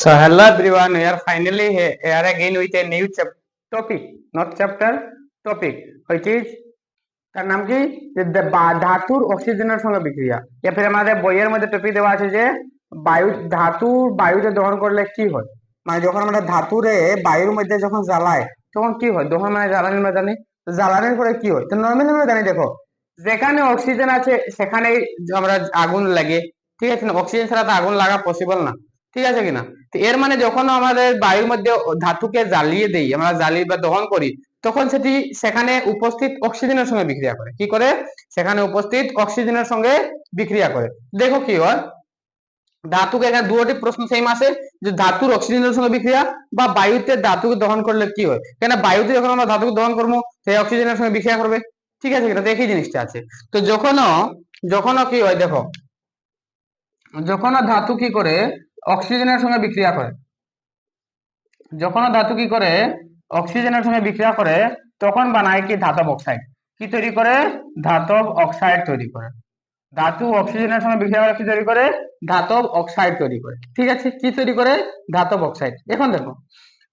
So hello everyone, we are finally here again with a new topic, not chapter, topic, which is তার নাম কি? যে ধাতুর অক্সিজেনের সঙ্গে বিক্রিয়া। এরপরে আমাদের বইয়ের মধ্যে টপিক দেওয়া আছে যে বায়ু ধাতু বায়ুতে দহন করলে কি হয়? মানে যখন আমরা ধাতুরে বায়ুর মধ্যে যখন জ্বালায় তখন কি হয়? দহন মানে জ্বালানির আমরা জানি? জ্বালানির পরে কি হয়? তো নর্মালি আমরা জানি দেখো যেখানে অক্সিজেন আছে সেখানেই আমরা আগুন লাগে। ঠিক আছে অক্সিজেন ছাড়া তো আগুন লাগা পসিবল না। ঠিক আছে কিনা? তো এর মানে যখন আমাদের বায়ুর মধ্যে ধাতুকে জ্বালিয়ে দেই, আমরা জ্বালি বা দহন করি, তখন সেটি সেখানে উপস্থিত অক্সিজেনের সঙ্গে বিক্রিয়া করে। কি করে? সেখানে উপস্থিত অক্সিজেনের সঙ্গে বিক্রিয়া করে। দেখো কি হয়, ধাতুকে এখানে দুটি প্রশ্ন সেম আছে, যে ধাতুর অক্সিজেনের সঙ্গে বিক্রিয়া বা বায়ুতে ধাতুকে দহন করলে কি হয়? কেন বায়ুতে যখন আমরা ধাতুকে দহন করব সেই অক্সিজেনের সঙ্গে বিক্রিয়া করবে। ঠিক আছে কিনা? একই জিনিসটা আছে। তো যখনও যখনও কি হয়, দেখো, যখনও ধাতু কি করে অক্সিজেনের সঙ্গে বিক্রিয়া করে। যখন ধাতু কি করে? অক্সিজেনের সঙ্গে বিক্রিয়া করে, তখন বানায় কি? ধাতব অক্সাইড কি তৈরি করে? ধাতব অক্সাইড তৈরি করে। ধাতু অক্সিজেনের সঙ্গে বিক্রিয়া করে কি তৈরি করে? ধাতব অক্সাইড তৈরি করে। ঠিক আছে? কি তৈরি করে? ধাতব অক্সাইড এখন দেখো,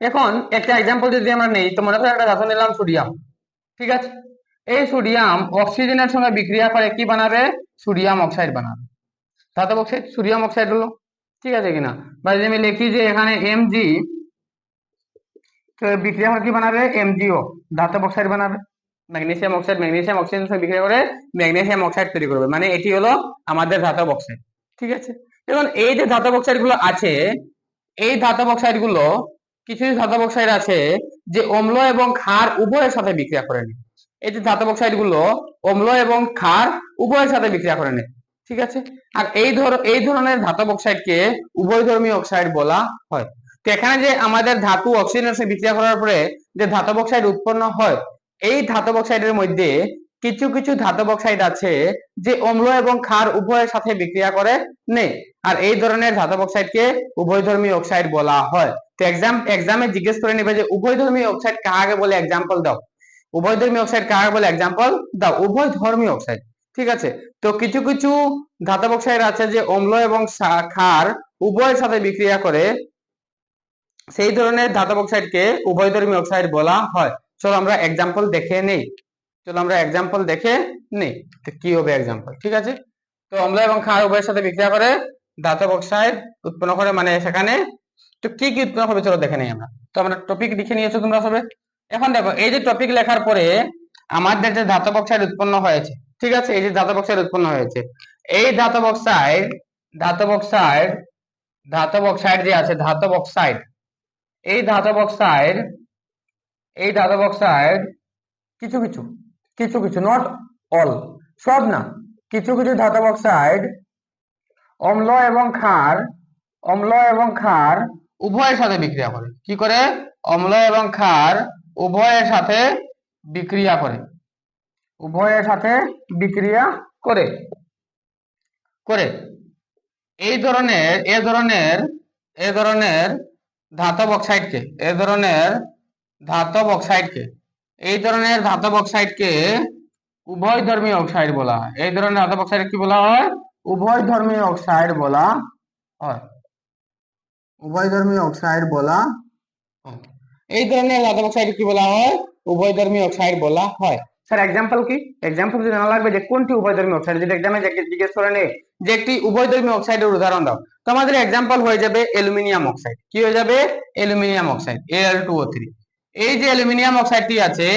এখন একটা এক্সাম্পল যদি আমরা নেই, তো মনে করো একটা ধাতু নিলাম সোডিয়াম ঠিক আছে? এই সোডিয়াম অক্সিজেনের সঙ্গে বিক্রিয়া করে কি বানাবে? সোডিয়াম অক্সাইড বানাবে। ধাতব অক্সাইড সোডিয়াম অক্সাইড হলো। ঠিক আছে কিনা? বা যদি আমি লিখি যে এখানে এমজি তো বিক্রিয়া করে কি বানাবে? এমজিও ধাতব অক্সাইড বানাবে। ম্যাগনেসিয়াম অক্সাইড, ম্যাগনেসিয়াম অক্সিজেন সঙ্গে বিক্রিয়া করে ম্যাগনেসিয়াম অক্সাইড তৈরি করবে। মানে এটি হলো আমাদের ধাতব অক্সাইড। ঠিক আছে? এখন এই যে ধাতব অক্সাইডগুলো আছে, এই ধাতব অক্সাইডগুলো কিছু ধাতব অক্সাইড আছে যে অম্ল এবং ক্ষার উভয়ের সাথে বিক্রিয়া করে নেয়। এই যে ধাতব অক্সাইডগুলো অম্ল এবং ক্ষার উভয়ের সাথে বিক্রিয়া করে নেয়। ঠিক আছে? আর এই ধর, এই ধরনের ধাতব অক্সাইডকে উভয়ধর্মী অক্সাইড বলা হয়। তো এখানে যে আমাদের ধাতু অক্সিজেনের সাথে বিক্রিয়া করার পরে যে ধাতব অক্সাইড উৎপন্ন হয়, এই ধাতব অক্সাইডের মধ্যে কিছু কিছু ধাতব অক্সাইড আছে যে অম্ল এবং ক্ষার উভয়ের সাথে বিক্রিয়া করে নেই আর এই ধরনের ধাতব অক্সাইডকে উভয়ধর্মী অক্সাইড বলা হয়। তো এক্সাম এক্সামে জিজ্ঞেস করে নেবে যে উভয়ধর্মী অক্সাইড কাকে বলে? এক্সাম্পল দাও। উভয়ধর্মী অক্সাইড কাকে বলে? এক্সাম্পল দাও। উভয় ধর্মী অক্সাইড। ঠিক আছে? তো কিছু কিছু ধাতব অক্সাইড আছে যে অম্ল এবং ক্ষার উভয়ের সাথে বিক্রিয়া করে সেই ধরনের ধাতব অক্সাইডকে উভয়ধর্মী অক্সাইড বলা হয়। চলো আমরা এক্সাম্পল দেখে নেই। চলো আমরা এক্সাম্পল দেখে নেই কি হবে এক্সাম্পল ঠিক আছে? তো অম্ল এবং ক্ষার উভয়ের সাথে বিক্রিয়া করে ধাতব অক্সাইড উৎপন্ন করে মানে সেখানে তো কি কি উৎপন্ন হবে চলো দেখে নেই আমরা। তো আমরা টপিক লিখে নিয়েছো তোমরা সবে। এখন দেখো, এই যে টপিক লেখার পরে আমাদের যে ধাতব অক্সাইড উৎপন্ন হয়েছে ঠিক আছে? এই যে ধাতব অক্সাইড উৎপন্ন হয়েছে। এই ধাতব অক্সাইড ধাতব অক্সাইড ধাতব অক্সাইড যে আছে ধাতব অক্সাইড এই ধাতব অক্সাইড এই ধাতব অক্সাইড কিছু কিছু কিছু কিছু নট অল সব না, কিছু কিছু ধাতব অক্সাইড অম্ল এবং ক্ষার, অম্ল এবং ক্ষার উভয়ের সাথে বিক্রিয়া করে। কি করে? অম্ল এবং ক্ষার উভয়ের সাথে বিক্রিয়া করে। উভয়ের সাথে বিক্রিয়া করে। করে। এই ধরনের, এ ধরনের এ ধরনের ধাতব অক্সাইডকে, এ ধরনের ধাতব অক্সাইডকে, এই ধরনের ধাতব অক্সাইডকে উভয় ধর্মী অক্সাইড বলা হয়। এই ধরনের ধাতব অক্সাইড কি বলা হয়? উভয় ধর্মী অক্সাইড বলা হয়। উভয় ধর্মী অক্সাইড বলা এই ধরনের ধাতব অক্সাইড কি বলা হয়? উভয় ধর্মী অক্সাইড বলা হয়। স্যার এক্সাম্পল কি? এক্সাম্পল যদি জানা লাগবে যে কোনটি উভয়ধর্মী অক্সাইড যদি এক্সামে জিজ্ঞেস করে নে, যে একটি উভয়ধর্মী অক্সাইডের উদাহরণ দাও, তো আমাদের এক্সাম্পল হয়ে যাবে অ্যালুমিনিয়াম অক্সাইড কি হয়ে যাবে? Aluminium oxide L two O three এই যে অ্যালুমিনিয়াম অক্সাইডটি আছে,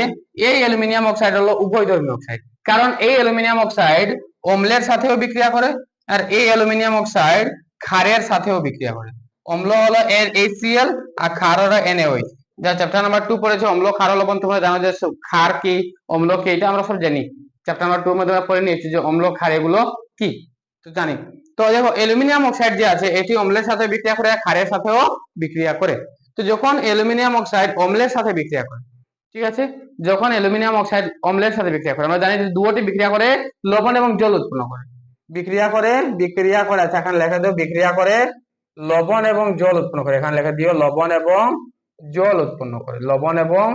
এই অ্যালুমিনিয়াম অক্সাইড হলো উভয়ধর্মী অক্সাইড কারণ এই অ্যালুমিনিয়াম অক্সাইড অম্লের সাথেও বিক্রিয়া করে, আর এই অ্যালুমিনিয়াম অক্সাইড ক্ষারের সাথেও বিক্রিয়া করে। অম্ল হলো এর HCl আর ক্ষার হলো NaOH যা চ্যাপ্টার নাম্বার টু পড়েছে, অম্ল, ক্ষার, লবণ, তোমরা জানো যে ক্ষার কি, অম্ল কি, এটা আমরা সব জানি। চ্যাপ্টার নাম্বার টু মধ্যে আমরা পড়ে নিয়েছি যে অম্ল, ক্ষার এগুলো কি, তো জানি। তো দেখো অ্যালুমিনিয়াম অক্সাইড যে আছে, এটি অম্লের সাথে বিক্রিয়া করে ক্ষারের সাথেও বিক্রিয়া করে। তো যখন অ্যালুমিনিয়াম অক্সাইড অম্লের সাথে বিক্রিয়া করে, ঠিক আছে? যখন অ্যালুমিনিয়াম অক্সাইড অম্লের সাথে বিক্রিয়া করে, আমরা জানি যে দুটি বিক্রিয়া করে, লবণ এবং জল উৎপন্ন করে। বিক্রিয়া করে বিক্রিয়া করে আচ্ছা এখানে লেখা দিও, বিক্রিয়া করে, লবণ এবং জল উৎপন্ন করে। এখানে লেখা দিও, লবণ এবং জল উৎপন্ন করে, লবণ এবং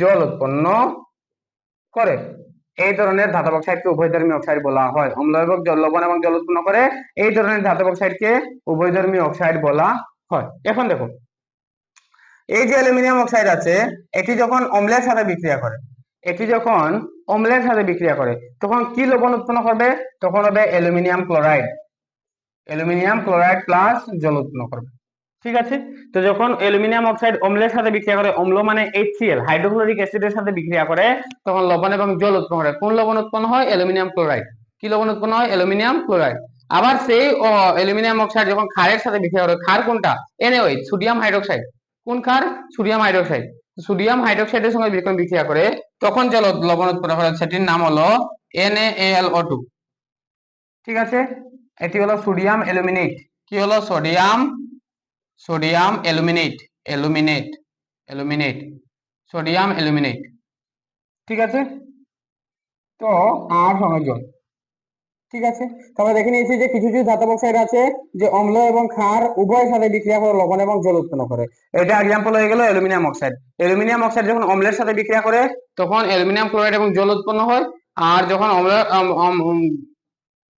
জল উৎপন্ন করে। এই ধরনের ধাতব অক্সাইডকে উভয়ধর্মী অক্সাইড বলা হয়। অম্ল এবং জল, লবণ এবং জল উৎপন্ন করে, এই ধরনের ধাতব অক্সাইডকে উভয়ধর্মী অক্সাইড বলা হয়। এখন দেখো, এই যে অ্যালুমিনিয়াম অক্সাইড আছে, এটি যখন অম্লের সাথে বিক্রিয়া করে, এটি যখন অম্লের সাথে বিক্রিয়া করে, তখন কি লবণ উৎপন্ন করবে? তখন হবে aluminium chloride. Aluminium chloride plus জল উৎপন্ন করবে। ঠিক আছে? তো যখন অ্যালুমিনিয়াম অক্সাইড অম্লের সাথে বিক্রিয়া করে, অম্ল মানে HCl হাইড্রোক্লোরিক অ্যাসিডের সাথে বিক্রিয়া করে, তখন লবণ এবং জল উৎপন্ন করে। কোন লবণ উৎপন্ন হয়? Aluminium chloride. কি লবণ উৎপন্ন হয়? Aluminium chloride. আবার সেই অ্যালুমিনিয়াম অক্সাইড যখন ক্ষারের সাথে বিক্রিয়া করে, ক্ষার কোনটা? NaOH সোডিয়াম হাইড্রোক্সাইড কোন ক্ষার? সোডিয়াম হাইড্রোক্সাইড সোডিয়াম হাইড্রোক্সাইডের সঙ্গে যখন বিক্রিয়া করে, তখন যে লবণ উৎপন্ন করে, সেটির নাম হলো NaAlO2 ঠিক আছে? এটি হলো সোডিয়াম অ্যালুমিনেট কি হলো? Sodium sodium aluminate aluminate aluminate, sodium aluminate. ঠিক আছে? তো আর সঙ্গে জল ঠিক আছে? তবে দেখে নিয়েছি যে কিছু কিছু ধাতব অক্সাইড আছে যে অম্ল এবং ক্ষার উভয়ের সাথে বিক্রিয়া করে লবণ এবং জল উৎপন্ন করে। এটা এক্সাম্পল হয়ে গেল অ্যালুমিনিয়াম অক্সাইড। অ্যালুমিনিয়াম অক্সাইড যখন অম্লের সাথে বিক্রিয়া করে, তখন অ্যালুমিনিয়াম ক্লোরাইড এবং জল উৎপন্ন হয়। আর যখন অম্ল,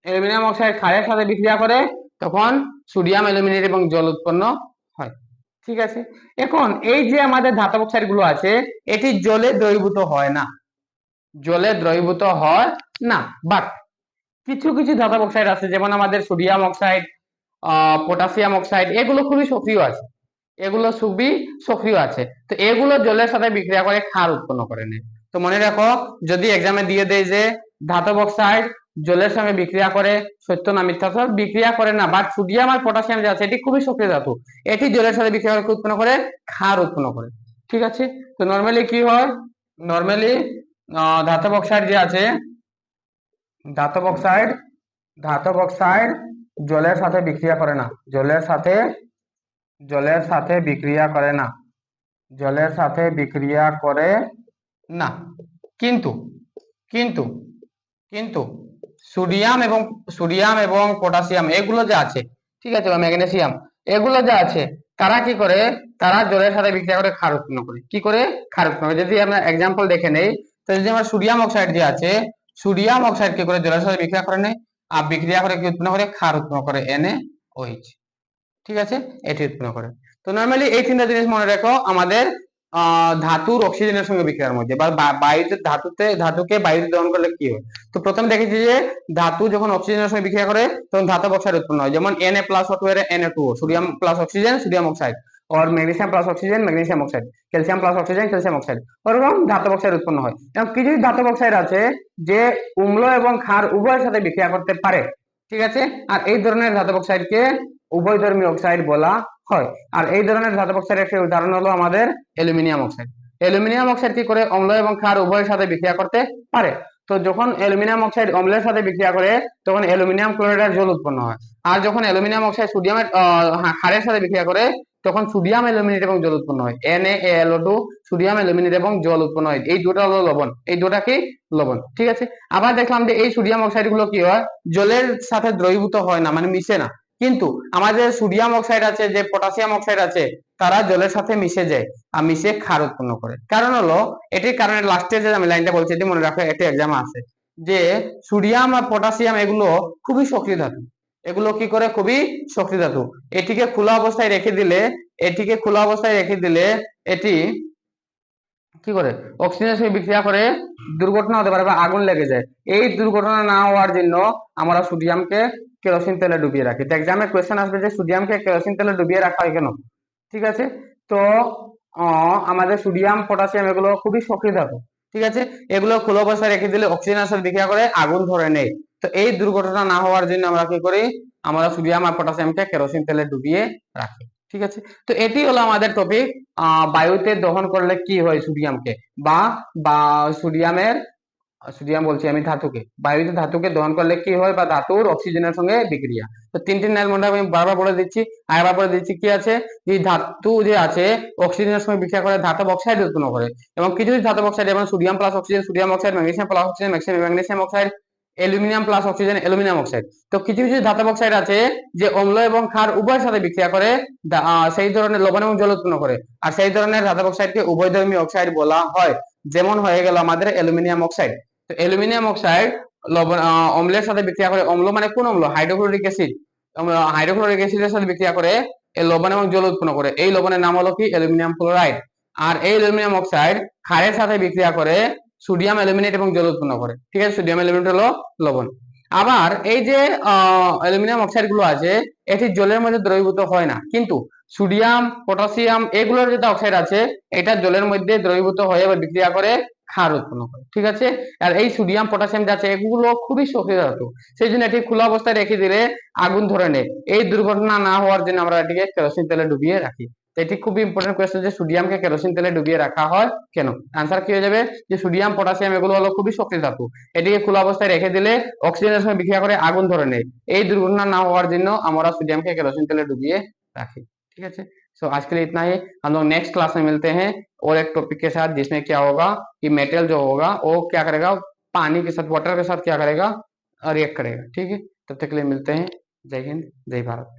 অ্যালুমিনিয়াম অক্সাইড ক্ষারের সাথে বিক্রিয়া করে তখন সোডিয়াম অ্যালুমিনেট এবং জল উৎপন্ন হয়। ঠিক আছে? এখন এই যে আমাদের ধাতব অক্সাইডগুলো আছে, এটি জলে দ্রবীভূত হয় না। জলে দ্রবীভূত হয় না। বাট কিছু কিছু ধাতব অক্সাইড আছে, যেমন আমাদের সোডিয়াম অক্সাইড পটাশিয়াম অক্সাইড, এগুলো খুবই সক্রিয় আছে। এগুলো খুবই সক্রিয় আছে। তো এগুলো জলের সাথে বিক্রিয়া করে ক্ষার উৎপন্ন করে নেয়। তো মনে রাখো, যদি এক্সামে দিয়ে দেয় যে ধাতব অক্সাইড জলের সঙ্গে বিক্রিয়া করে, সত্য না মিথ্যা? তো বিক্রিয়া করে না বাট সোডিয়াম আর পটাশিয়াম যে আছে, এটি খুবই সক্রিয় ধাতু। এটি জলের সাথে বিক্রিয়া করে, উৎপন্ন করে, ক্ষার উৎপন্ন করে। ঠিক আছে? তো নর্মালি কি হয়? নর্মালি ধাতব অক্সাইড যে আছে, ধাতব অক্সাইড ধাতব অক্সাইড জলের সাথে বিক্রিয়া করে না। জলের সাথে জলের সাথে বিক্রিয়া করে না। জলের সাথে বিক্রিয়া করে না। কিন্তু কিন্তু কিন্তু সোডিয়াম এবং সোডিয়াম এবং পটাশিয়াম, এগুলো যে আছে, ঠিক আছে বা ম্যাগনেসিয়াম, এগুলো যে আছে, তারা কি করে? তারা জলের সাথে বিক্রিয়া করে ক্ষার উৎপন্ন করে। কি করে? ক্ষার উৎপন্ন যদি আমরা এক্সাম্পল দেখে নেই, তো যদি আমরা সোডিয়াম অক্সাইড যে আছে, সোডিয়াম অক্সাইড কি করে? জলের সাথে বিক্রিয়া করে নেয়। আর বিক্রিয়া করে কি উৎপন্ন করে? ক্ষার উৎপন্ন করে এনে ওইচ ঠিক আছে? এটি উৎপন্ন করে। তো নর্মালি এই তিনটা জিনিস মনে রাখো। আমাদের ধাতুর অক্সিজেনের সঙ্গে বিক্রিয়ার মধ্যে বা বা- বায়ুতে ধাতুতে ধাতুকে বায়ুতে দহন করলে কি হয় তো প্রথম দেখেছি যে ধাতু যখন অক্সিজেনের সঙ্গে বিক্রিয়া করে তখন ধাতব অক্সাইড উৎপন্ন হয় যেমন Na প্লাস ও টু এর Na2 sodium plus oxygen sodium oxide और magnesium plus oxygen magnesium oxide calcium plus oxygen calcium oxide ওরকম ধাতব অক্সাইড উৎপন্ন হয় এবং কিছু ধাতব অক্সাইড আছে যে উম্ল এবং ক্ষার উভয়ের সাথে বিক্রিয়া করতে পারে ঠিক আছে আর এই ধরনের ধাতব অক্সাইডকে উভয়ধর্মী অক্সাইড বলা হয়। আর এই ধরনের ধাতব অক্সাইডের একটি উদাহরণ হলো আমাদের অ্যালুমিনিয়াম অক্সাইড। অ্যালুমিনিয়াম অক্সাইড কি করে? অম্ল এবং ক্ষার উভয়ের সাথে বিক্রিয়া করতে পারে। তো যখন অ্যালুমিনিয়াম অক্সাইড অম্লের সাথে বিক্রিয়া করে, তখন অ্যালুমিনিয়াম ক্লোরাইডের জল উৎপন্ন হয়। আর যখন অ্যালুমিনিয়াম অক্সাইড সোডিয়ামের ক্ষারের সাথে বিক্রিয়া করে, তখন সোডিয়াম, অ্যালুমিনেট এবং জল উৎপন্ন হয়। এন এল NaAlO2 সোডিয়াম, অ্যালুমিনেট এবং জল উৎপন্ন হয়। এই দুটো হলো লবণ। এই দুটা কি? লবণ। ঠিক আছে? আবার দেখলাম যে এই সোডিয়াম অক্সাইডগুলো কি হয়? জলের সাথে দ্রবীভূত হয় না মানে মিশে না। কিন্তু আমাদের সোডিয়াম অক্সাইড আছে, যে পটাশিয়াম অক্সাইড আছে, তারা জলের সাথে মিশে যায় আর মিশে ক্ষার উৎপন্ন করে। কারণ হলো, এটির কারণে লাস্টে যে আমি লাইনটা বলছি, এটি মনে রাখো এটি এক্সাম আছে, যে সোডিয়াম আর পটাশিয়াম এগুলো খুবই সক্রিয় ধাতু। এগুলো কি করে? খুবই সক্রিয় ধাতু। এটিকে খোলা অবস্থায় রেখে দিলে, এটিকে খোলা অবস্থায় রেখে দিলে, এটি কি করে? অক্সিজেনের সঙ্গে বিক্রিয়া করে দুর্ঘটনা হতে পারে বা আগুন লেগে যায়। এই দুর্ঘটনা না হওয়ার জন্য আমরা সোডিয়ামকে কেরোসিন তেলে ডুবিয়ে রাখি। তো এক্সামে কোয়েশ্চেন আসবে যে সোডিয়ামকে কেরোসিন তেলে ডুবিয়ে রাখা হয় কেন? ঠিক আছে? তো আমাদের সোডিয়াম পটাশিয়াম এগুলো খুবই সক্রিয় ধাতু। ঠিক আছে? এগুলো খোলা অবস্থায় রেখে দিলে অক্সিজেনের সাথে বিক্রিয়া করে আগুন ধরে নেয়। তো এই দুর্ঘটনা না হওয়ার জন্য আমরা কি করি? আমরা সোডিয়াম আর পটাশিয়ামকে কেরোসিন তেলে ডুবিয়ে রাখি। ঠিক আছে? তো এটি হলো আমাদের টপিক বায়ুতে দহন করলে কি হয় সোডিয়ামকে? বা বা, সোডিয়ামের, সোডিয়াম বলছি আমি ধাতুকে। বায়ুতে ধাতুকে দহন করলে কি হয়? বা ধাতুর অক্সিজেনের সঙ্গে বিক্রিয়া। তো তিনটি নাইল মনে আমি বারবার বলে দিচ্ছি। আরেকবার বলে দিচ্ছি কি আছে? যে ধাতু যে আছে অক্সিজেনের সঙ্গে বিক্রিয়া করে ধাতব অক্সাইড উৎপন্ন করে। এবং কিছু কিছু ধাতব অক্সাইড যেমন sodium plus oxygen sodium oxide magnesium plus oxygen magnesium oxide aluminium plus oxygen aluminium oxide তো কিছু কিছু ধাতব অক্সাইড আছে যে অম্ল এবং ক্ষার উভয়ের সাথে বিক্রিয়া করে সেই ধরনের লবণ এবং জল উৎপন্ন করে। আর সেই ধরনের ধাতব অক্সাইডকে উভয়ধর্মী অক্সাইড বলা হয়। যেমন হয়ে গেল আমাদের অ্যালুমিনিয়াম অক্সাইড তো অ্যালুমিনিয়াম অক্সাইড লবণ অম্লের সাথে বিক্রিয়া করে, অম্ল মানে কোন অম্ল? Hydrochloric acid. হাইড্রোক্লোরিক অ্যাসিডের সাথে বিক্রিয়া করে এই লবণ এবং জল উৎপন্ন করে। এই লবণের নাম হলো কি? Aluminium chloride. আর এই অ্যালুমিনিয়াম অক্সাইড ক্ষারের সাথে বিক্রিয়া করে সোডিয়াম অ্যালুমিনেট এবং জল উৎপন্ন করে। ঠিক আছে? সোডিয়াম অ্যালুমিনেট হলো লবণ। আবার এই যে অ্যালুমিনিয়াম অক্সাইডগুলো আছে, এটি জলের মধ্যে দ্রবীভূত হয় না। কিন্তু সোডিয়াম পটাশিয়াম এগুলোর যেটা অক্সাইড আছে, এটা জলের মধ্যে দ্রবীভূত হয়ে বা বিক্রিয়া করে, ক্ষার উৎপন্ন করে। ঠিক আছে? আর এই সোডিয়াম পটাশিয়াম যা আছে, এগুলো খুবই সক্রিয় ধাতু সেই জন্য এটি খোলা অবস্থায় রেখে দিলে আগুন ধরে নেয়। এই দুর্ঘটনা না হওয়ার জন্য আমরা এটিকে কেরোসিন তেলে ডুবিয়ে রাখি। এটি খুবই ইম্পর্টেন্ট কোয়েশ্চেন যে সোডিয়ামকে কেরোসিন তেলে ডুবিয়ে রাখা হয় কেন আনসার কি হয়ে যাবে যে সোডিয়াম পটাশিয়াম এগুলো হলো খুবই সক্রিয় ধাতু এটিকে খোলা অবস্থায় রেখে দিলে অক্সিজেনের সঙ্গে বিক্রিয়া করে আগুন ধরে নেয় এই দুর্ঘটনা না হওয়ার জন্য আমরা সোডিয়ামকে केरोसिन तेल डुबिए राखी ठीक है सो आज के लिए इतना ही हम लोग नेक्स्ट क्लास में मिलते हैं और एक टॉपिक के साथ जिसमें क्या होगा कि मेटल जो होगा वो क्या करेगा पानी के साथ वाटर के साथ क्या करेगा रिएक्ट करेगा ठीक है तब तक के लिए मिलते हैं जय हिंद जय भारत